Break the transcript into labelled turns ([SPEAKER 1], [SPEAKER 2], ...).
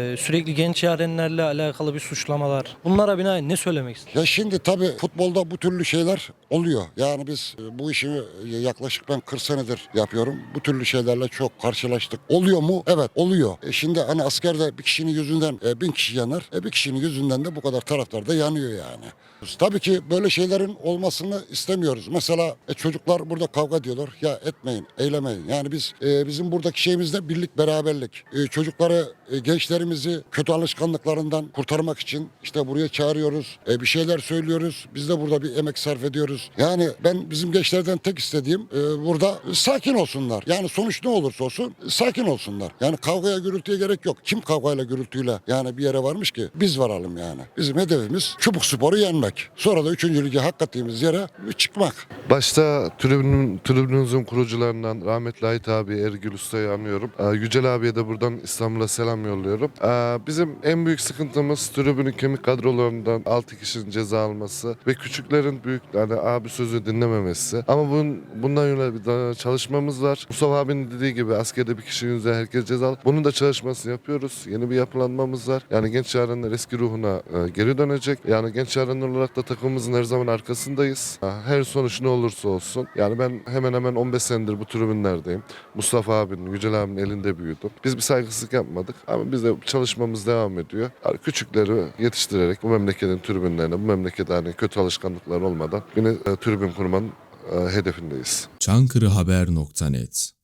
[SPEAKER 1] Ee, sürekli genç yarenlerle alakalı bir suçlamalar. Bunlara binaen ne söylemek istersiniz?
[SPEAKER 2] Ya şimdi tabii futbolda bu türlü şeyler oluyor. Yani biz e, bu işi e, yaklaşık ben 40 senedir yapıyorum. Bu türlü şeylerle çok karşılaştık. Oluyor mu? Evet oluyor. E şimdi hani askerde bir kişinin yüzünden e, bin kişi yanar. E bir kişinin yüzünden de bu kadar taraftar da yanıyor yani. Tabii ki böyle şeylerin olmasını istemiyoruz. Mesela e, çocuklar burada kavga diyorlar. Ya etmeyin, eylemeyin. Yani biz e, bizim buradaki şeyimiz de birlik, beraberlik. E, çocukları, e, gençlerimizi kötü alışkanlıklarından kurtarmak için işte buraya çağırıyoruz. E, bir şeyler söylüyoruz. Biz de burada bir emek sarf ediyoruz. Yani ben bizim gençlerden tek istediğim e, burada sakin olsunlar. Yani sonuç ne olursa olsun sakin olsunlar. Yani kavgaya gürültüye gerek yok. Kim kavgayla gürültüyle yani bir yere varmış ki? Biz varalım yani. Bizim hedefimiz çubuk sporu yenmek. Sonra da 3. lige hak ettiğimiz yere çıkmak.
[SPEAKER 3] Başta tribünün, tribünümüzün kurucularından rahmetli Ait abi Ergül Usta'yı anıyorum. Ee, Yücel abiye de buradan İstanbul'a selam yolluyorum. Ee, bizim en büyük sıkıntımız tribünün kemik kadrolarından 6 kişinin ceza alması ve küçüklerin büyük yani abi sözü dinlememesi. Ama bunun, bundan yönelik bir daha çalışmamız var. Mustafa abinin dediği gibi askerde bir kişinin yüzünden herkes cezalı. Bunun da çalışmasını yapıyoruz. Yeni bir yapılanmamız var. Yani genç yarenler eski ruhuna e, geri dönecek. Yani genç yarenler olarak da takımımızın her zaman arkasındayız. Her sonuç ne olursa olsun. Yani ben hemen hemen 15 senedir bu tribünlerdeyim. Mustafa abinin, Yücel abinin elinde büyüdüm. Biz bir saygısızlık yapmadık ama biz de çalışmamız devam ediyor. Yani küçükleri yetiştirerek bu memleketin tribünlerine, bu memlekete hani kötü alışkanlıklar olmadan yine e, tribün kurmanın e, hedefindeyiz.
[SPEAKER 4] çankırıhaber.net